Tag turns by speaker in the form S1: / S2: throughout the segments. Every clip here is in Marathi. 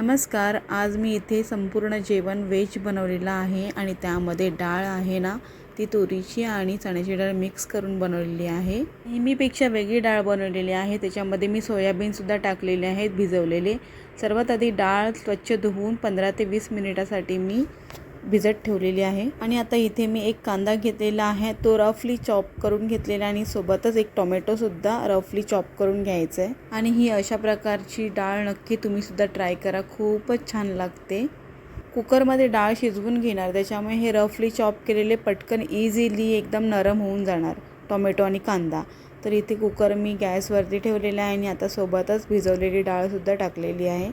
S1: नमस्कार आज मी इथे संपूर्ण जेवण व्हेज बनवलेलं आहे आणि त्यामध्ये डाळ आहे ना ती तुरीची आणि चण्याची डाळ मिक्स करून बनवलेली आहे. नेहमीपेक्षा वेगळी डाळ बनवलेली आहे त्याच्यामध्ये मी सोयाबीनसुद्धा टाकलेले आहेत भिजवलेले. सर्वात आधी डाळ स्वच्छ धुवून पंधरा ते वीस मिनिटासाठी मी भिजत ठेवलेली आहे. आणि आता इथे मी एक कांदा घेतलेला आहे. तो रफली चॉप करून घेतलेला आणि सोबतच एक टोमॅटोसुद्धा रफली चॉप करून घ्यायचा आहे आणि ही अशा प्रकारची डाळ नक्की तुम्हीसुद्धा ट्राय करा. खूपच छान लागते. कुकरमध्ये डाळ शिजवून घेणार. त्याच्यामुळे हे रफली चॉप केलेले पटकन इझिली एकदम नरम होऊन जाणार. टोमॅटो आणि कांदा. तर इथे कुकर मी गॅसवरती ठेवलेला आहे आणि आता सोबतच भिजवलेली डाळसुद्धा टाकलेली आहे.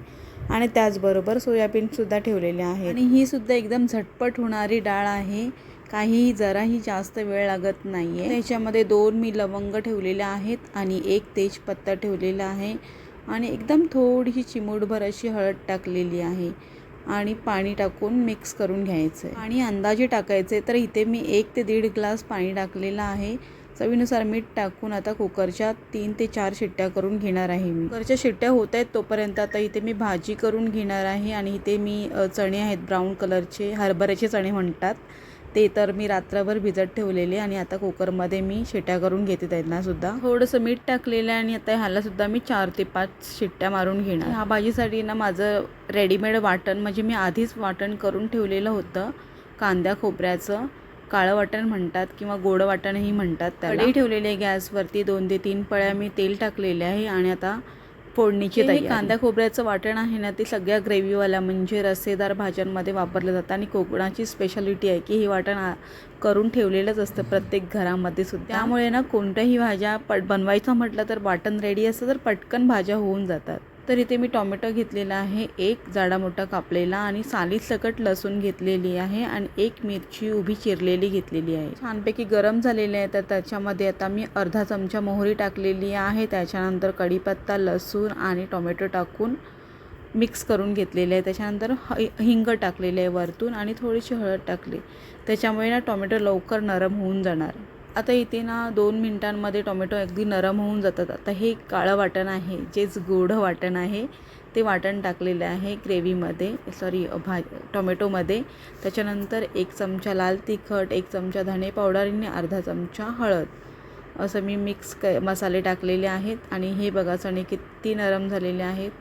S1: आणि त्याचबरोबर सोयाबीनसुद्धा ठेवलेले आहे आणि ही सुद्धा एकदम झटपट होणारी डाळ आहे. काहीही जराही जास्त वेळ लागत नाही आहे त्याच्यामध्ये दोन मी लवंग ठेवलेल्या आहेत आणि एक तेजपत्ता ठेवलेला आहे. आणि एकदम थोडीशी चिमूटभर अशी हळद टाकलेली आहे. आणि पाणी टाकून मिक्स करून घ्यायचं आहे आणि अंदाजे टाकायचे तर इथे मी एक ते दीड ग्लास पाणी टाकलेलं आहे. चवीनुसार मीठ टाकून आता कुकरच्या तीन ते चार शिट्ट्या करून घेणार आहे मी. कुकरच्या शिट्ट्या होत आहेत तोपर्यंत आता इथे मी भाजी करून घेणार आहे आणि इथे मी चणे आहेत ब्राऊन कलरचे हरभऱ्याचे चणे म्हणतात. ते तर मी रात्रभर भिजत ठेवलेले आणि आता कुकरमध्ये मी शिट्ट्या करून घेते त्यांनासुद्धा थोडंसं मीठ टाकलेलं आहे आणि आता ह्यालासुद्धा मी चार ते पाच शिट्ट्या मारून घेणार. ह्या भाजीसाठी ना माझं रेडीमेड वाटण म्हणजे मी आधीच वाटण करून ठेवलेलं होतं कांद्या खोबऱ्याचं. काळं वाटण म्हणतात किंवा गोड वाटणही म्हणतात कढई ठेवलेली आहे गॅसवरती दोन ते तीन पळ्या मी तेल टाकलेले आहे आणि आता फोडणीची तयारी. कांदा खोबऱ्याचं वाटण आहे ना ते सगळ्या ग्रेव्हीवाल्या म्हणजे रस्सेदार भाज्यांमध्ये वापरलं जातं आणि कोकणाची स्पेशालिटी आहे की हे वाटण करून ठेवलेलंच असतं प्रत्येक घरामध्ये सुद्धा. त्यामुळे ना कोणत्याही भाज्या पट बनवायचं म्हटलं तर वाटण रेडी असतं तर पटकन भाज्या होऊन जातात. तर इथे मी टॉमॅटो घेतलेला आहे एक जाडा मोठा कापलेला आणि साली सकट लसूण घेतलेली आहे आणि एक मिरची उभी चिरलेली घेतलेली आहे. छानपैकी गरम झालेले आहे तर त्याच्यामध्ये आता मी अर्धा चमचा मोहरी टाकलेली आहे त्याच्यानंतर कढीपत्ता लसूण आणि टोमॅटो टाकून मिक्स करून घेतलेले आहे. त्याच्यानंतर हिंग टाकलेले आहे वरतून आणि थोडीशी हळद टाकली. त्याच्यामुळे ना टोमॅटो लवकर नरम होऊन जाणार. आता इथे ना दोन मिनटांमध्ये टोमॅटो अगदी नरम होऊन जातात. आता हे काळं वाटण आहे जेच गोढं वाटण आहे ते वाटण टाकलेलं आहे ग्रेव्हीमध्ये सॉरी भा टोमॅटोमध्ये. त्याच्यानंतर एक चमचा लाल तिखट एक चमचा धणे पावडर आणि अर्धा चमचा हळद. असं मी मिक्स क मसाले टाकलेले आहेत. आणि हे बघा चणे किती नरम झालेले आहेत.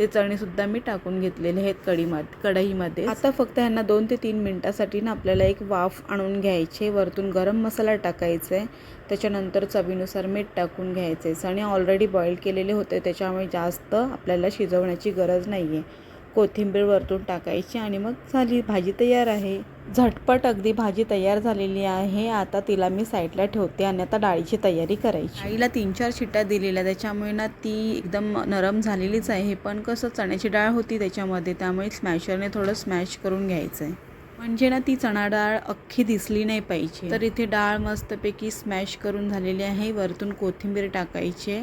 S1: ते चणेसुद्धा मी टाकून घेतलेले आहेत कढीमध्ये कढईमध्ये. आता फक्त ह्यांना दोन ते तीन मिनटासाठी ना आपल्याला एक वाफ आणून घ्यायचे वरतून गरम मसाला टाकायचा आहे त्याच्यानंतर चवीनुसार मीठ टाकून घ्यायचे. चणे ऑलरेडी बॉईल केलेले होते त्याच्यामुळे जास्त आपल्याला शिजवण्याची गरज नाही आहे कोथिंबीर वरतून टाकायची आणि मग झाली भाजी तयार आहे. झटपट अगदी भाजी तयार झालेली आहे. आता तिला मी साईडला ठेवते आणि आता डाळीची तयारी करायची. आईला तीन चार शिट्ट्या दिलेल्या त्याच्यामुळे ना ती एकदम नरम झालेलीच आहे. पण कसं चण्याची डाळ होती त्याच्यामध्ये त्यामुळे स्मॅशरने थोडं स्मॅश करून घ्यायचं आहे म्हणजे ना ती चणा डाळ अख्खी दिसली नाही पाहिजे. तर इथे डाळ मस्तपैकी स्मॅश करून झालेली आहे. वरतून कोथिंबीर टाकायची.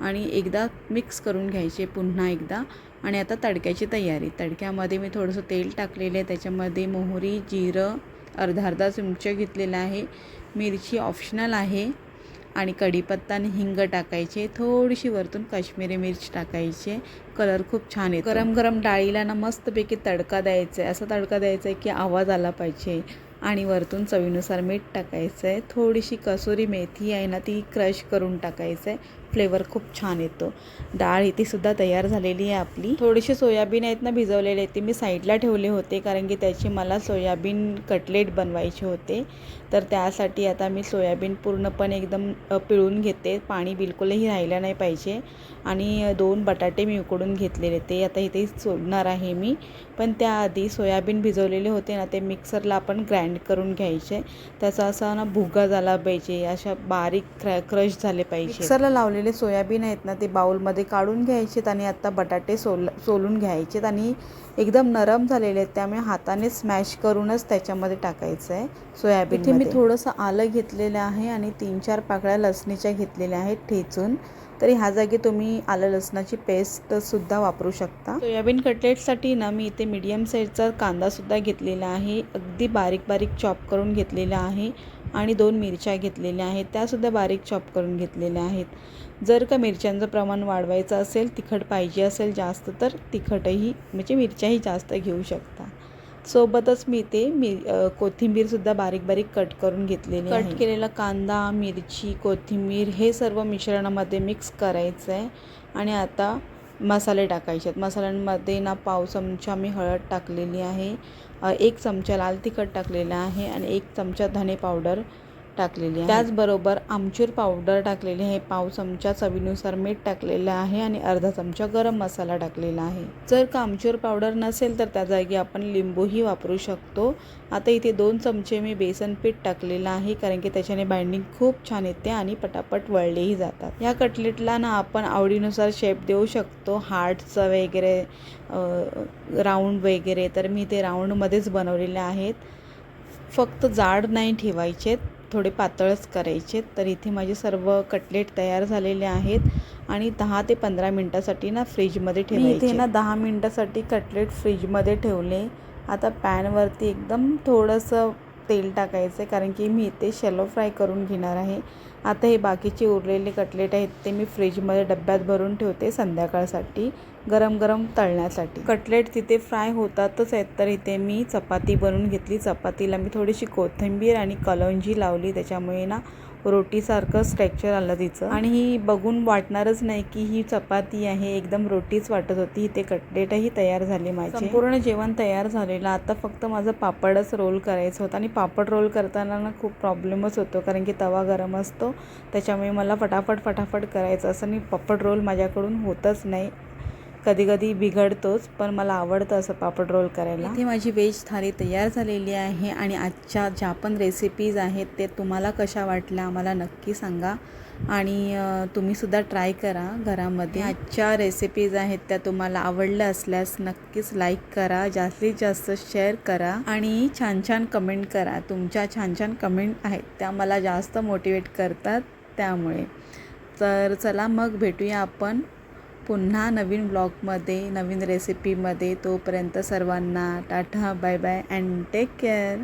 S1: आणि एकदा मिक्स करून घ्यायचे पुन्हा एकदा. आणि आता तडक्याची तयारी. तडक्यामध्ये मी थोडंसं तेल टाकलेलं आहे. त्याच्यामध्ये मोहरी जिरं अर्धा अर्धा चमचे घेतलेला आहे. मिरची ऑप्शनल आहे. आणि कढीपत्ता आणि हिंग टाकायचे. थोडीशी वरतून काश्मीरी मिरची टाकायची. कलर खूप छान आहे गरम गरम डाळीला ना मस्तपैकी तडका द्यायचा आहे. असा तडका द्यायचा आहे की आवाज आला पाहिजे. आणि वरतून चवीनुसार मीठ टाकायचं आहे थोडीशी कसुरी मेथी आहे ना ती क्रश करून टाकायचं आहे फ्लेवर खूप छान येतो. डाळ इथे सुद्धा तयार झालेली आहे आपली. थोडीशी सोयाबीन आहेत ना भिजवलेले ते मी साईडला ठेवले होते कारण की त्याची मला सोयाबीन कटलेट बनवायचे होते. तर त्यासाठी आता मी सोयाबीन पूर्णपणे एकदम पिळून घेते. पाणी बिलकुलही राहिलं नाही पाहिजे. आणि दोन बटाटे मी उकडून घेतलेले. ते आता इथे सोडणार आहे मी. पण त्याआधी सोयाबीन भिजवलेले होते ना ते मिक्सरला आपण ग्राइंड करून घ्यायचे. त्याचा असा ना भुगा झाला पाहिजे. अशा बारीक क्र क्रश झाले पाहिजे. मिक्सरला लावलेले सोयाबीन आहेत ना ते बाऊलमध्ये काढून घ्यायचेत आणि आता बटाटे सोल सोलून घ्यायचेत. आणि एकदम नरम झालेले आहेत. त्यामुळे हाताने स्मॅश करूनच त्याच्यामध्ये टाकायचं आहे सोयाबीन इथे मी थोडंसं आलं घेतलेलं आहे आणि तीन चार पाकळ्या लसणीच्या घेतलेल्या आहेत ठेचून. तरी ह्या जागी तुम्ही आलं लसणाची पेस्टसुद्धा वापरू शकता. सोयाबीन कटलेटसाठी ना मी इथे मीडियम साईजचा कांदासुद्धा घेतलेला आहे. अगदी बारीक बारीक चॉप करून घेतलेला आहे. आणि दोन मिरच्या घेतलेल्या आहेत. त्यासुद्धा बारीक चॉप करून घेतलेल्या आहेत. जर का मिरच्यांचं प्रमाण वाढवायचं असेल तिखट पाहिजे असेल जास्त तर तिखटही म्हणजे मिरच्याही जास्त घेऊ शकता. सोबतच मी ते मी अ, कोथिंबीरसुद्धा बारीक बारीक कट करून घेतलेली कट केलेला कांदा मिरची कोथिंबीर हे सर्व मिश्रणामध्ये मिक्स करायचं आहे आणि आता मसाले टाकायचे आहेत. मसाल्यांमध्ये ना पाव चमचा मी हळद टाकलेली आहे. एक चमचा लाल तिखट टाकलेला आहे आणि एक चमचा धने पावडर टाकलेली आहे. त्याचबरोबर आमचूर पावडर टाकलेली आहे. पाव चमचा चवीनुसार मीठ टाकलेलं आहे आणि अर्धा चमचा गरम मसाला टाकलेला आहे. जर का आमचूर पावडर नसेल तर त्या जागी आपण लिंबूही वापरू शकतो. आता इथे दोन चमचे मी बेसन पीठ टाकलेलं आहे कारण की त्याच्याने बाइंडिंग खूप छान येते आणि पटापट वळलेही जातात. या कटलेटला ना आपण आवडीनुसार शेप देऊ शकतो. हार्टचं वगैरे राऊंड वगैरे तर मी ते राऊंडमध्येच बनवलेले आहेत. फक्त जाड नाही ठेवायचेत. थोडे पातळच करायचे तर इथे माझे सर्व कटलेट तयार झालेले आहेत आणि दहा ते पंधरा मिनटासाठी ना फ्रीजमध्ये ठेवायचे इथे ना दहा मिनटासाठी कटलेट फ्रीजमध्ये ठेवले. आता पॅनवरती एकदम थोडंसं तेल टाकायचं आहे कारण की मी इथे शेलो फ्राय करून घेणार आहे. आता हे बाकीचे उरलेले कटलेट आहेत ते मी फ्रीजमध्ये डब्यात भरून ठेवते संध्याकाळसाठी. गरम गरम तळण्यासाठी. कटलेट तिथे फ्राय होतातच आहेत तर इथे मी चपाती बनवून घेतली. चपातीला मी थोडीशी कोथिंबीर आणि कलौंजी लावली. त्याच्यामुळे ना रोटीसारखं स्ट्रेक्चर आलं तिचं. आणि ही बघून वाटणारच नाही की ही चपाती आहे. एकदम रोटीच वाटत होती. इथे कटलेटही तयार झाले माझे. संपूर्ण जेवण तयार झालेलं. आता फक्त माझं पापडच रोल करायचं होतं. आणि पापड रोल करताना ना खूप प्रॉब्लेमच होतो. कारण की तवा गरम असतो. त्याच्यामुळे मला फटाफट फटाफट करायचं असं. आणि पापड रोल माझ्याकडून होतच नाही. कधी कधी बिघडतोच पण मला आवडतं असं पापड रोल करायला. इथे माझी व्हेज थाली तयार झालेली आहे आणि आजच्या ज्या पण रेसिपीज आहेत ते तुम्हाला कशा वाटल्या आम्हाला नक्की सांगा. आणि तुम्हीसुद्धा ट्राय करा घरामध्ये. आजच्या रेसिपीज आहेत त्या तुम्हाला आवडल्या असल्यास नक्कीच लाईक करा जास्तीत जास्त शेअर करा आणि छान छान कमेंट करा. तुमच्या छान छान कमेंट आहेत त्या मला जास्त मोटिवेट करतात त्यामुळे. तर चला मग भेटूया आपण. पुन्हा नवीन ब्लॉगमध्ये नवीन रेसिपीमध्ये तोपर्यंत सर्वांना tata bye bye and take care